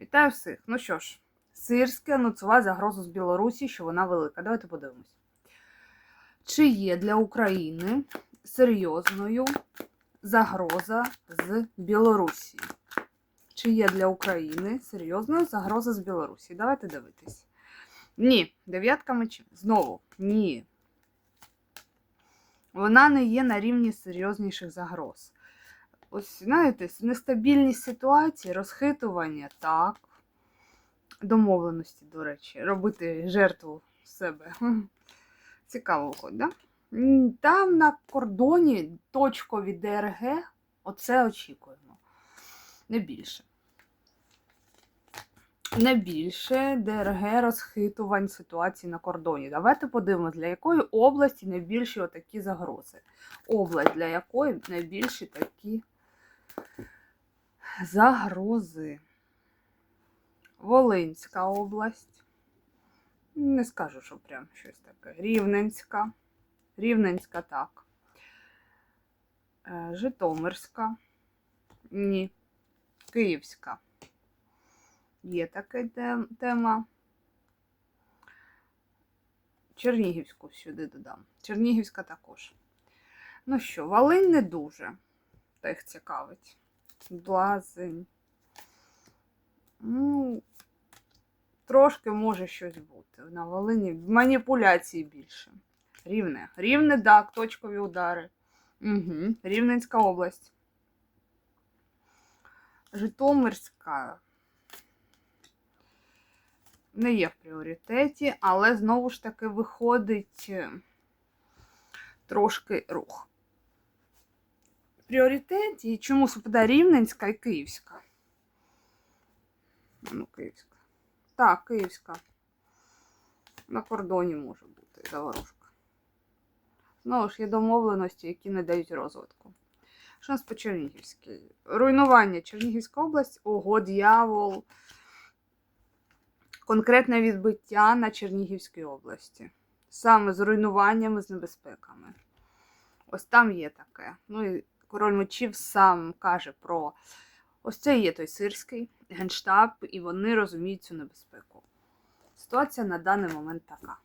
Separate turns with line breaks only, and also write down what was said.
Вітаю всіх. Ну що ж, Сирське анонсував загрозу з Білорусі, що вона велика. Давайте подивимось. Чи є для України серйозною загроза з Білорусі? Чи є для України серйозною загроза з Білорусі? Давайте дивитись. Ні, дев'ятка мечів. Знову ні. Вона не є на рівні серйозніших загроз. Ось, знаєте, нестабільність ситуації, розхитування, так. Домовленості, до речі, робити жертву себе. Цікаво виходить, да? Там на кордоні точкові ДРГ, оце очікуємо. Не більше. Не більше ДРГ розхитувань ситуації на кордоні. Давайте подивимося, для якої області найбільші отакі загрози. Область, для якої найбільші такі загрози. Волинська область. Не скажу, що прям щось таке. Рівненська. Рівненська так. Е, Житомирська. Ні. Київська. Є така тема. Чернігівську сюди додам. Чернігівська також. Ну що, Волинь не дуже. Тих цікавить. Блазень. Ну, трошки може щось бути. На Волині маніпуляції більше. Рівне. Рівне, так, точкові удари. Угу. Рівненська область. Житомирська. Не є в пріоритеті, але знову ж таки виходить е, трошки рух. Пріоритеті чому випадає Рівненська і Київська? Ну, Київська. Так, Київська. На кордоні може бути заворушка. Знову ж є домовленості, які не дають розвитку. Що нас по Чернігівській? Руйнування Чернігівська область, ого, дьявол. Конкретне відбиття на Чернігівській області. Саме з руйнуваннями, з небезпеками. Ось там є таке. Ну і король мечів сам каже про ось це є той сирський генштаб, і вони розуміють цю небезпеку. Ситуація на даний момент така.